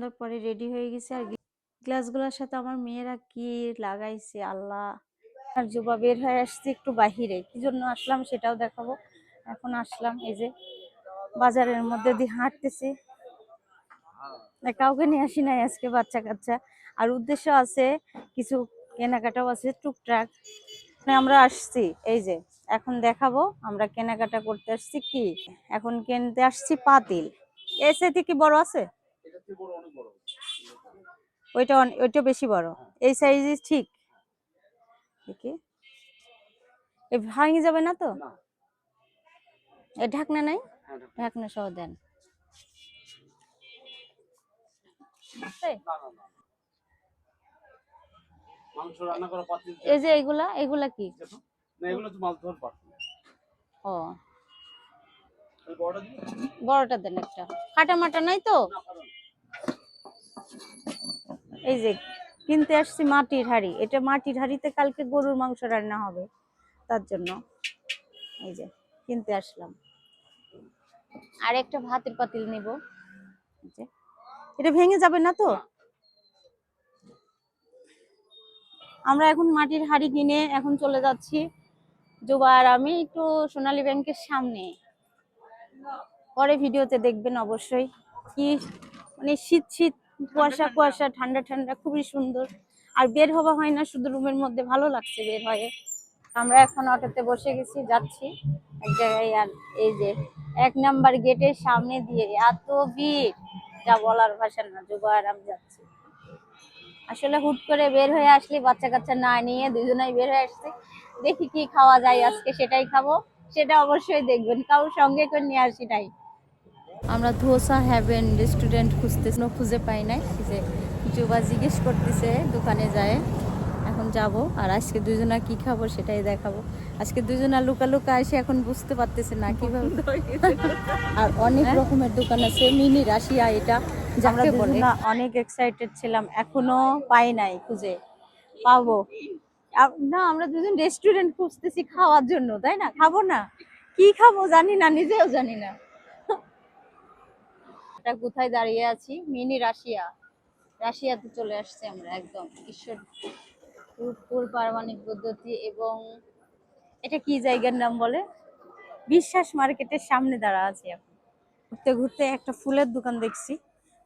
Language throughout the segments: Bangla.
সুন্দর পরে রেডি হয়ে গেছে আর গ্লাসগুলোর সাথে আমার মেয়েরা কি লাগাইছে? আল্লাহ, আর জুবা বের হয়ে আসছে একটু বাহিরে। কি জন্য আসলাম সেটাও দেখাবো। এখন আসলাম, এই যে বাজারের মধ্যে দিয়ে হাঁটতেছি। কাউকে নিয়ে আসি নাই আজকে বাচ্চা কাচ্চা। আর উদ্দেশ্য আছে, কিছু কেনাকাটাও আছে টুকটাক। আমরা আসছি, এই যে এখন দেখাবো, আমরা কেনাকাটা করতে আসছি কি? এখন কিনতে আসছি পাতিল। এর থেকে বড় আছে? ওইটা অনে- ওইটা বেশি বড়। এই সাইজ ঠিক? দেখি। এ ভাঙে যাবে না তো। এ ঢাকনা নাই? হ্যাঁ, ঢাকনা। সহ দেন। এই। যে এগুলা এগুলা কি? না এগুলো তো মাছ ধর পাতিল ও। বড়টা দেন একটা। কাটা মাটা নাই তো? না। এই যে কিনতে আসছি মাটির হাঁড়ি। এটা মাটির হাড়িতে কালকে গরুর মাংস রান্না হবে। তার জন্য এই যে কিনতে আসলাম। আর একটা ভাতের পাতিল নিব। এটা ভেঙে যাবে না তো? আমরা এখন মাটির হাঁড়ি কিনে এখন চলে যাচ্ছি। জুবা আর আমি একটু সোনালী ব্যাংকের সামনে। পরে ভিডিওতে দেখবেন অবশ্যই। কি মানে শীত শীত কুয়াশা কুয়াশা ঠান্ডা ঠান্ডা খুবই সুন্দর। আর বের হওয়া হয় না শুধু রুমের মধ্যে ভালো লাগছে বের হয়ে। আমরা এখন অটোতে বসে গেছি যাচ্ছি এক জায়গায়। আর এই যে এক নাম্বার গেটের সামনে দিয়ে এত ভিড় যা বলার ভাষা না যুবা আর আমি যাচ্ছি। আসলে হুট করে বের হয়ে আসলে বাচ্চা কাচ্চা না নিয়ে দুজনেই বের হয়ে আসছে। দেখি কি খাওয়া যায় আজকে সেটাই খাব। সেটা অবশ্যই দেখবেন কারোর সঙ্গে করে নিয়ে আসি নাই। আমরা ধোসা হ্যাভেন রেস্টুরেন্ট খুঁজতেছি কোনো খুঁজে পাই নাই। যে জুবা জিজ্ঞেস করতেছে দোকানে যায়। এখন যাব আর আজকে দুজনা কি খাব সেটাই দেখাবো। আজকে দুজনা লুকা লুকা এসে এখন বুঝতে পারতেছে না কীভাবে। আর অনেক রকমের দোকান আছে মিনি রাশিয়া এটা আমরা দুজনা অনেক এক্সাইটেড ছিলাম এখনও পাই নাই খুঁজে। পাবো। না আমরা দুজন রেস্টুরেন্ট খুঁজতেছি খাওয়ার জন্য তাই না? খাব না। কি খাব জানি না নিজেও জানি না। এটা কোথায় দাঁড়িয়ে আছি? Mini Russia. রাশিয়াতে চলে আসছে আমরা, একদম। ঈশ্বরপুর পারমাণবিক পদ্ধতি এবং এটা কি জায়গার নাম বলে? বিশ্বাস মার্কেটের সামনে দাঁড়া আছি এখন। ঘুরতে ঘুরতে একটা ফুলের দোকান দেখছি।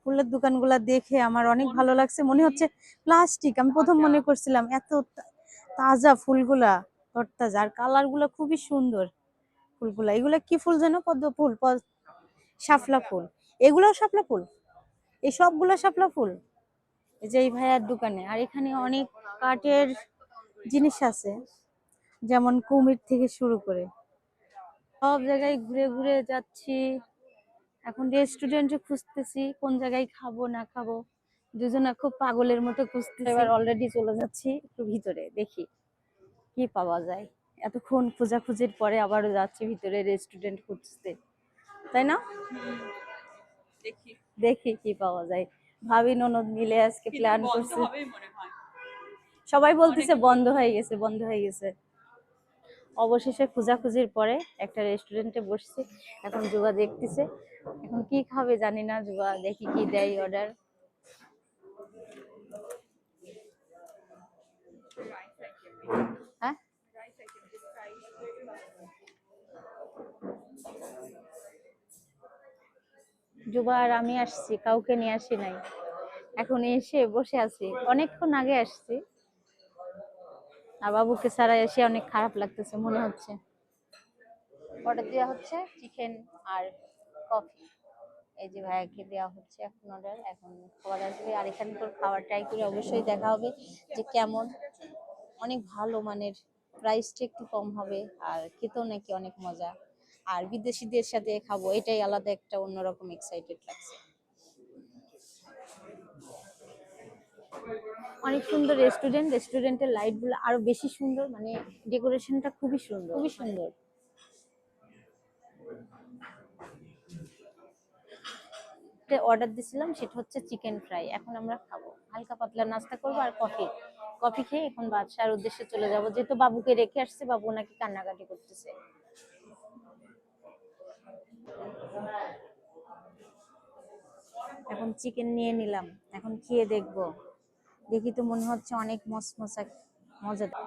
ফুলের দোকানগুলা দেখে আমার অনেক ভালো লাগছে। মনে হচ্ছে প্লাস্টিক। আমি প্রথম মনে করছিলাম, এত তাজা ফুলগুলা, তরতাজা। আর কালারগুলা খুবই সুন্দর ফুলগুলা। এগুলা কি ফুল যেন? পদ্ম ফুল শাপলা ফুল। এগুলাও শাপলা ফুল? এই সবগুলো শাপলা ফুল? এই যে এই ভাইয়ার দোকানে। আর এখানে অনেক কাঠের জিনিস আছে, যেমন কুমির থেকে শুরু করে। সব জায়গায় ঘুরে ঘুরে যাচ্ছি। এখন রেস্টুরেন্টে খুঁজতেছি, কোন জায়গায় খাব, না খাব। দুজনা খুব পাগলের মতো খুঁজতেছি। এবার অলরেডি চলে যাচ্ছি, একটু ভিতরে দেখি কি পাওয়া যায়। এতক্ষণ খোঁজাখুঁজির পরে আবারও যাচ্ছি ভিতরে রেস্টুরেন্ট খুঁজতে। তাই না? দেখি। কি পাওয়া যায়। ভাবি ননদ মিলে আজকে প্ল্যান করছি। সবাই বলতেছে বন্ধ হয়ে গেছে বন্ধ হয়ে গেছে। অবশেষে খোঁজাখুঁজির পরে একটা রেস্টুরেন্টে বসছি এখন জুবা দেখতেছে। এখন কি খাবে জানি না জুবা দেখি কি দেয় অর্ডার জুবা আর আমি আসছি, কাউকে নিয়ে আসি নাই। এখন এসে বসে আছি। অনেকক্ষণ আগে আসছি। আর বাবুকে ছাড়া এসে অনেক খারাপ লাগতেছে, মনে হচ্ছে। অর্ডার দেওয়া হচ্ছে চিকেন আর কফি। এই যে ভাইয়াকে দেওয়া হচ্ছে এখন অর্ডার, এখন খাবার আসবে। আর এখানে তোর খাবার ট্রাই করে অবশ্যই দেখা হবে যে কেমন। অনেক ভালো মানের। প্রাইসটা একটু কম হবে, আর খেতেও নাকি অনেক মজা। আর বিদেশিদের সাথে খাব এটাই আলাদা একটা অন্যরকম এক্সাইটেড লাগছে। অনেক সুন্দর রেস্টুরেন্ট রেস্টুরেন্টের লাইটগুলো আরও বেশি সুন্দর মানে ডেকোরেশনটা খুবই সুন্দর। খুবই সুন্দর। অর্ডার দিছিলাম সেটা হচ্ছে চিকেন ফ্রাই এখন আমরা খাব। হালকা পাতলা নাস্তা করব আর কফি কফি খেয়ে এখন বাদশার উদ্দেশ্যে চলে যাব। যেহেতু বাবুকে রেখে আসছে বাবু নাকি কান্নাকাটি করতেছে। এখন চিকেন নিয়ে নিলাম। এখন খেয়ে দেখব। দেখি তো মনে হচ্ছে অনেক মসমসা মজাদার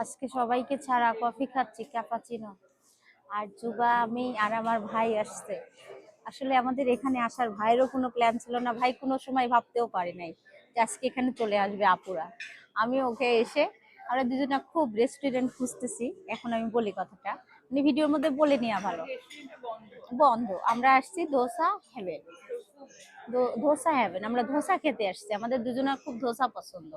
আজকে সবাইকে ছাড়া কফি খাচ্ছি, ক্যাপাচিনো। আর জুবা আমি আর আমার ভাই আসছে। আসলে আমাদের এখানে আসার ভাইয়েরও কোনো প্ল্যান ছিল না। ভাই কোনো সময় ভাবতেও পারে নাই যে আজকে এখানে চলে আসবে আপুরা। আমি ওকে এসে আমরা দুজনা খুব রেস্টুরেন্ট খুঁজতেছি। এখন আমি বলি কথাটা। মানে ভিডিওর মধ্যে বলে নেওয়া ভালো বন্ধ। আমরা আসছি দোসা হেভেন ধোসা হেভেন আমরা ধোসা খেতে আসছি। আমাদের দুজনের খুব ধোসা পছন্দ।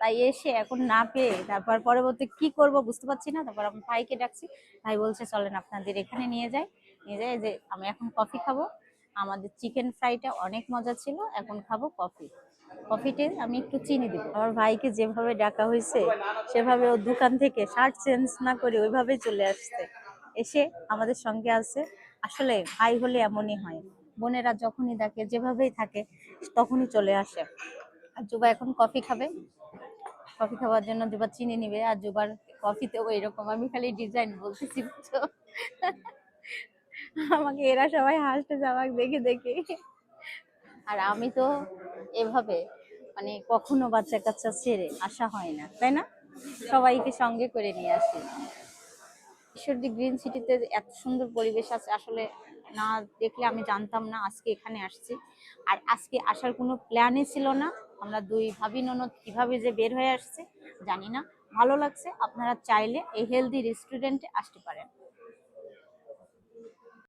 তাই এসে এখন না পেয়ে তারপর পরবর্তী কি করব বুঝতে পারছি না। তারপর আমি ভাইকে ডাকছি। ভাই বলছে, চলেন আপনাদের এখানে নিয়ে যাই। নিয়ে যাই যে আমি এখন কফি খাব। আমাদের চিকেন ফ্রাইটা অনেক মজা ছিল। এখন খাব কফি কফিতে আমি একটু চিনি দিব। আমার ভাইকে যেভাবে ডাকা হয়েছে, সেভাবে ও দোকান থেকে শার্ট চেঞ্জ না করে ওইভাবে চলে আসছে। এসে আমাদের সঙ্গে আছে। আসলে ভাই হলে এমনই হয়। বোনেরা যখনই ডাকে যেভাবেই থাকে, তখনই চলে আসে। আর জুবা এখন কফি খাবে। কফি খাওয়ার জন্য জুবা চিনি নিবে আর জুবার কফিতেও এরকম আমি খালি ডিজাইন বলতেছি আমাকে এরা সবাই হাসতে যাওয়াক দেখে দেখে। আর আমি তো এভাবে মানে কখনো বাচ্চা কাচ্চা ছেড়ে আসা হয় না, তাই না? সবাইকে সঙ্গে করে নিয়ে আসি। ঈশ্বরদী গ্রিন সিটিতে এত সুন্দর পরিবেশ আছে, আসলে না দেখলে আমি জানতাম না আজকে এখানে আসছি। আর আজকে আসার কোনো প্ল্যানই ছিল না। আমরা দুই ভাবি ননদ কীভাবে যে বের হয়ে আসছে জানি না। ভালো লাগছে, আপনারা চাইলে এই হেলদি রেস্টুরেন্টে আসতে পারেন।